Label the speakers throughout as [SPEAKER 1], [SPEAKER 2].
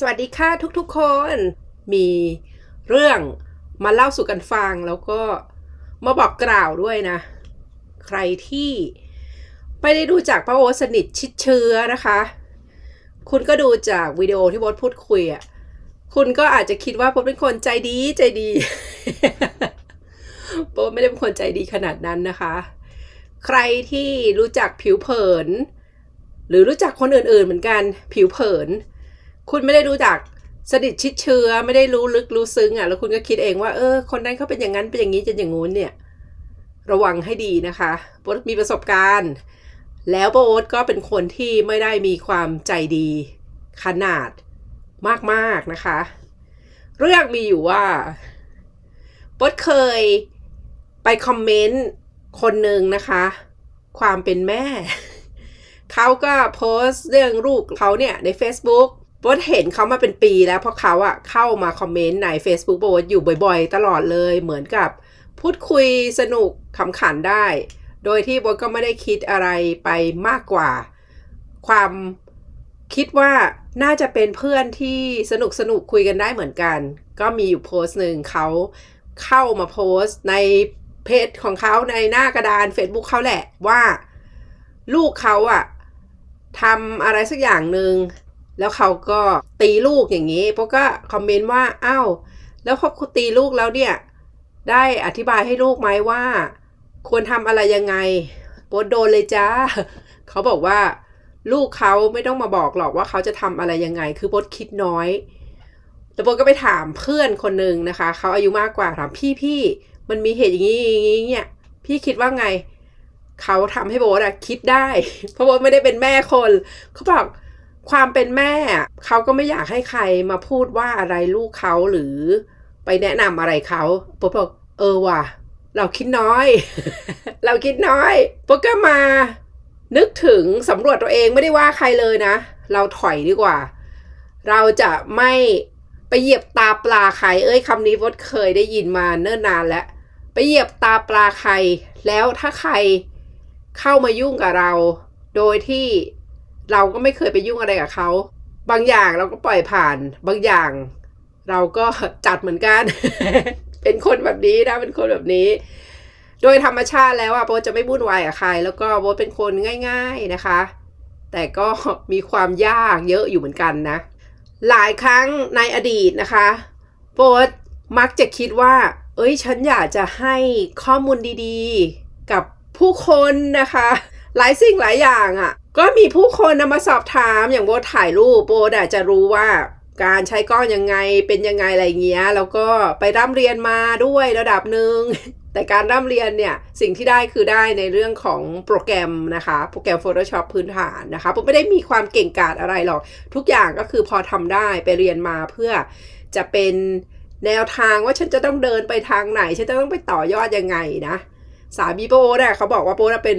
[SPEAKER 1] สวัสดีค่ะทุกๆคน มีเรื่องมาเล่าสู่กันฟังแล้วก็มาบอกกล่าวด้วยนะ ใครที่ไม่ได้ดูจากป้าโอสนิทชิดเชื้อนะคะ คุณก็ดูจากวิดีโอที่โบทพูดคุยอะ่ะคุณก็อาจจะคิดว่าโบทเป็นคนใจดีใจดีโบทไม่ได้เป็นคนใจดีขนาดนั้นนะคะ ใครที่รู้จักผิวเผิน หรือรู้จักคนอื่นๆเหมือนกันผิวเผิน คุณไม่ได้รู้จักสนิทชิดเชื้อไม่ได้รู้ลึกรู้ซึ้งอะแล้วคุณก็คิดเองว่าเออคนนั้นเขาเป็นอย่างนั้นเป็นอย่างนี้จะอย่างงู้นเนี่ยระวังให้ดีนะคะโบ๊ทมีประสบการณ์ แล้วโบ๊ทก็เป็นคนที่ไม่ได้มีความใจดี ขนาดมากๆนะคะ เรื่องมีอยู่ว่าโบ๊ทเคยไปคอมเมนต์คนหนึ่งนะคะ ความเป็นแม่ เขาก็โพสต์เรื่องลูกเขาเนี่ยใน Facebook บทเห็นเขามาเป็นปีแล้วเพราะเขาอะเข้ามาคอมเมนต์ใน Facebook โบทอยู่บ่อยๆ ตลอดเลยเหมือนกับพูดคุยสนุกขำขันได้ โดยที่โบทก็ไม่ได้คิดอะไรไปมากกว่า ความคิดว่าน่าจะเป็นเพื่อนที่สนุกสนุกคุยกันได้เหมือนกัน ก็มีอยู่โพสต์หนึ่งเขาเข้ามาโพสต์ในเพจของเขาในหน้ากระดาน Facebook เขาแหละว่า ลูกเขาอะทำอะไรสักอย่างหนึ่ง แล้วเขาก็ตีลูกอย่างนี้เพราะก็คอมเมนต์ว่าอ้าวแล้วพอคุณตีลูกแล้วเนี่ย ได้อธิบายให้ลูกไหมว่า ควรทำอะไรยังไงโบทโดนเลยจ้าเขาบอกว่า ลูกเขาไม่ต้องมาบอกหรอกว่าเขาจะทำอะไรยังไง คือโบทคิดน้อยแต่โบทก็ไปถามเพื่อนคนหนึ่งนะคะเขาอายุมากกว่าถามพี่พี่มันมีเหตุอย่างนี้อย่างนี้เนี่ยพี่คิดว่าไง เขาทำให้โบทอะคิดได้ เพราะโบทไม่ได้เป็นแม่คน เขาบอก ความเป็นแม่เขาก็ไม่อยากให้ใครมาพูดว่าอะไรลูกเขาหรือไปแนะนำอะไรเขาโบทบอกเออว่ะ เราคิดน้อย เราคิดน้อยโบก็มา นึกถึงสำรวจตัวเองไม่ได้ว่าใครเลยนะ เราถอยดีกว่า เราจะไม่ไปเหยียบตาปลาใคร เอ้ยคำนี้โบทเคยได้ยินมาเนิ่นนานแล้ว ไปเหยียบตาปลาใคร แล้วถ้าใครเข้ามายุ่งกับเรา โดยที่ เราก็ไม่เคยไปยุ่งอะไรกับเขาบางอย่างเราก็ปล่อยผ่าน บางอย่าง เราก็จัดเหมือนกัน เป็นคนแบบนี้นะเป็นคนแบบนี้ โดยธรรมชาติแล้วอะโบทจะไม่วุ่นวายกับใคร แล้วก็โบทเป็นคนง่าย ๆนะคะ แต่ก็มีความยากเยอะอยู่เหมือนกันนะ หลายครั้งในอดีตนะคะโบทมักจะคิดว่า เอ้ยฉันอยากจะให้ข้อมูลดีๆ กับผู้คนนะคะ หลายสิ่งหลายอย่างอะ่ะ ก็มีผู้คนนำมาสอบถามอย่างโบถ่ายรูปโบทอาจจะรู้ว่าการใช้กล้องยังไงเป็นยังไงอะไรเงี้ย แล้วก็ไปร่ำเรียนมาด้วยระดับหนึ่งแต่การร่ำเรียนเนี่ยสิ่งที่ได้คือได้ในเรื่องของโปรแกรมนะคะ โปรแกรม Photoshop พื้นฐานนะคะผมไม่ได้มีความเก่งกาจอะไรหรอก ทุกอย่างก็คือพอทำได้ไปเรียนมาเพื่อจะเป็นแนวทางว่าฉันจะต้องเดินไปทางไหน ฉันจะต้องไปต่อยอดยังไงนะ สามีโบเนี่ยเขาบอกว่าโบน่ะเป็น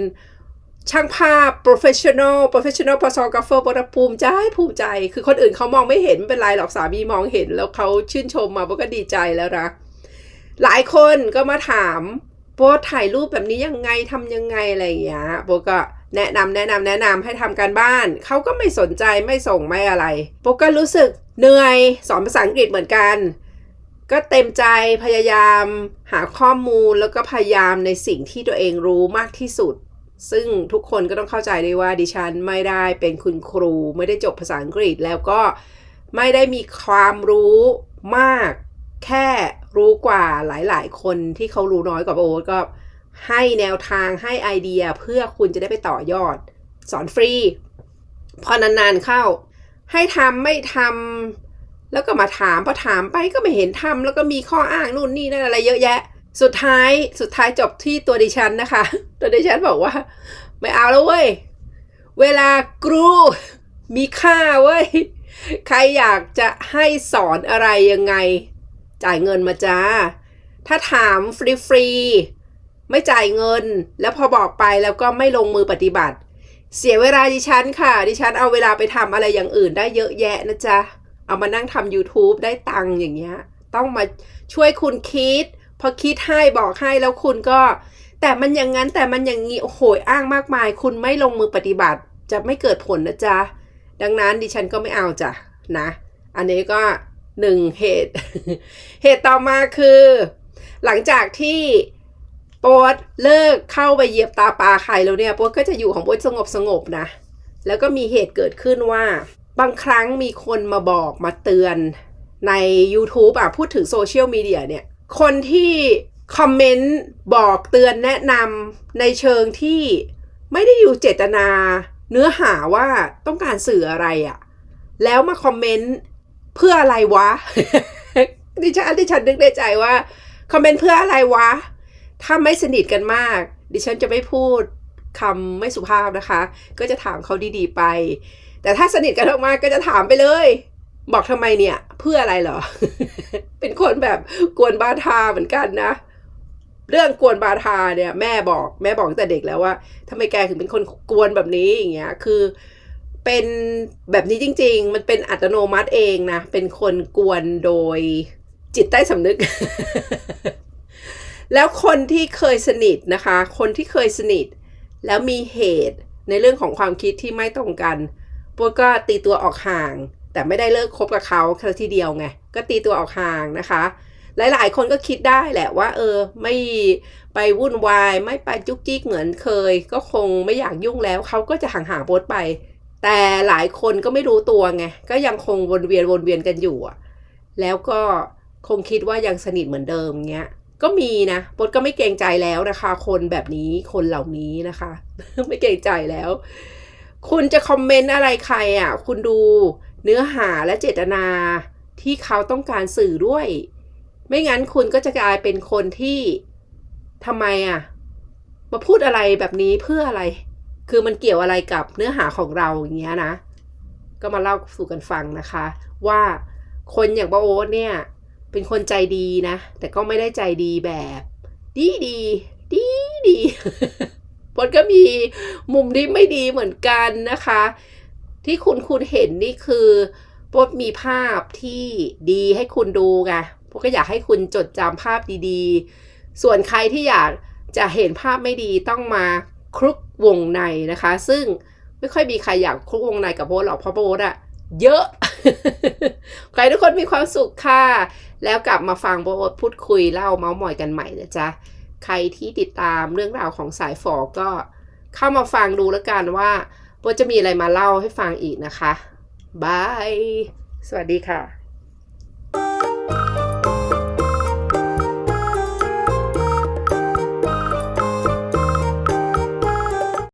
[SPEAKER 1] ช่างภาพ professional professional photographer โบน่ะภูมิใจภูมิใจ คือคนอื่นเขามองไม่เห็นไม่เป็นไรหรอกสามีมองเห็น แล้วเขาชื่นชมมาโบก็ดีใจแล้วนะหลายคนก็มาถามโบถ่ายรูปแบบนี้ยังไงทำยังไงอะไรอย่างเงี้ยโบก็แนะนำแนะนำแนะนำให้ทำการบ้าน เขาก็ไม่สนใจไม่ส่งไม่อะไรโบก็รู้สึกเหนื่อยสอนภาษาอังกฤษเหมือนกัน ก็เต็มใจพยายามหาข้อมูลแล้วก็พยายามในสิ่งที่ตัวเองรู้มากที่สุด ซึ่งทุกคนก็ต้องเข้าใจด้วยว่าดิฉันไม่ได้เป็นคุณครู ไม่ได้จบภาษาอังกฤษแล้วก็ไม่ได้มีความรู้มาก แค่รู้กว่าหลาย ๆ คนที่เขารู้น้อยกว่าโอ๊ตก็ให้แนวทางให้ไอเดียเพื่อคุณจะได้ไปต่อยอด สอนฟรี พอนาน ๆ เข้า ให้ทำไม่ทำแล้วก็มาถามพอถามไปก็ไม่เห็นทำแล้วก็มีข้ออ้างนู่นนี่นั่นอะไรเยอะแยะ สุดท้ายสุดท้ายจบที่ตัวดิฉันนะคะ ตัวดิฉันบอกว่า ไม่เอาแล้วเว้ย เวลากรูมีค่าเว้ย ใครอยากจะให้สอนอะไรยังไง จ่ายเงินมาจ้า ถ้าถามฟรีๆ ไม่จ่ายเงิน แล้วพอบอกไปแล้วก็ไม่ลงมือปฏิบัติ เสียเวลาดิฉันค่ะ ดิฉันเอาเวลาไปทำอะไรอย่างอื่นได้เยอะแยะนะจ๊ะ เอามานั่งทำ YouTube ได้ตังค์อย่างเงี้ย ต้องมาช่วยคุณคิด พอคิดให้บอกให้แล้วคุณก็ แต่มันอย่างนั้นแต่มันอย่างนี้โอ้โหอ้างมากมาย คุณไม่ลงมือปฏิบัติ จะไม่เกิดผลนะจ๊ะ ดังนั้นดิฉันก็ไม่เอาจ้ะนะ อันนี้ก็หนึ่งเหตุ เหตุต่อมาคือ หลังจากที่โป๊ตเลิกเข้าไปเหยียบตาปลาใครแล้วเนี่ยโป๊ตก็จะอยู่ของโป๊ตสงบสงบนะ แล้วก็มีเหตุเกิดขึ้นว่า บางครั้งมีคนมาบอกมาเตือนใน YouTube อะ พูดถึงโซเชียลมีเดียเนี่ย คนที่คอมเมนต์บอกเตือนแนะนำในเชิงที่ไม่ได้อยู่เจตนา เนื้อหาว่าต้องการสื่ออะไรอะ แล้วมาคอมเมนต์เพื่ออะไรวะ ดิฉันดิฉันนึกในใจว่าคอมเมนต์เพื่ออะไรวะ ถ้าไม่สนิทกันมาก ดิฉันจะไม่พูดคำไม่สุภาพนะคะ ก็จะถามเขาดีๆไป แต่ถ้าสนิทกันมากๆก็จะถามไปเลย บอกทำไมเนี่ย เพื่ออะไรเหรอ เป็นคนแบบกวนบาทาเหมือนกันนะ เรื่องกวนบาทาเนี่ย แม่บอก แม่บอกตั้งแต่เด็กแล้วว่าทำไมแกถึงเป็นคนกวนแบบนี้อย่างเงี้ย คือเป็นแบบนี้จริง ๆ มันเป็นอัตโนมัติเองนะ เป็นคนกวนโดยจิตใต้สำนึก แล้วคนที่เคยสนิทนะคะ คนที่เคยสนิท แล้วมีเหตุในเรื่องของความคิดที่ไม่ตรงกันพวกก็ตีตัวออกห่าง แต่ไม่ได้เลิกคบกับเขาแค่ทีเดียวไงก็ตีตัวออกห่างนะคะ หลายๆ คนก็คิดได้แหละว่า เออ ไม่ไปวุ่นวาย ไม่ไปจุกจิกเหมือนเคย ก็คงไม่อยากยุ่งแล้วเขาก็จะห่างๆโพสไป แต่หลายคนก็ไม่รู้ตัวไงก็ยังคงวนเวียนวนเวียนกันอยู่อะแล้วก็คงคิดว่ายังสนิทเหมือนเดิมเงี้ยก็มีนะโพสก็ไม่เกรงใจแล้วนะคะ คนแบบนี้คนเหล่านี้นะคะ ไม่เกรงใจแล้ว คุณจะคอมเมนต์อะไรใครอะ คุณดู เนื้อหาและเจตนาที่เขาต้องการสื่อด้วย ไม่งั้นคุณก็จะกลายเป็นคนที่ทำไมอะ มาพูดอะไรแบบนี้เพื่ออะไร คือมันเกี่ยวอะไรกับเนื้อหาของเราอย่างเงี้ยนะ ก็มาเล่าสู่กันฟังนะคะ ว่าคนอย่างป้าโอ๊ตเนี่ย เป็นคนใจดีนะ แต่ก็ไม่ได้ใจดีแบบ ดีดีดีดีพดก็มีมุมที่ไม่ดีเหมือนกันนะคะ ที่คุณคุณเห็นนี่คือพดมีภาพที่ดีให้คุณดูไงพดก็อยากให้คุณจดจำภาพดีๆ ส่วนใครที่อยากจะเห็นภาพไม่ดีต้องมาคลุกวงในนะคะ ซึ่งไม่ค่อยมีใครอยากคลุกวงในกับโบทหรอกเพราะโบทอะเยอะ ใครทุกคนมีความสุขค่ะ แล้วกลับมาฟังโบทพูดคุยเล่าเมาส์มอยกันใหม่นะจ๊ะ ใครที่ติดตามเรื่องราวของสายฝอก็เข้ามาฟังดูแล้วกันว่า โบจะมีอะไรมาเล่าให้ฟังอีกนะคะบาย สวัสดีค่ะ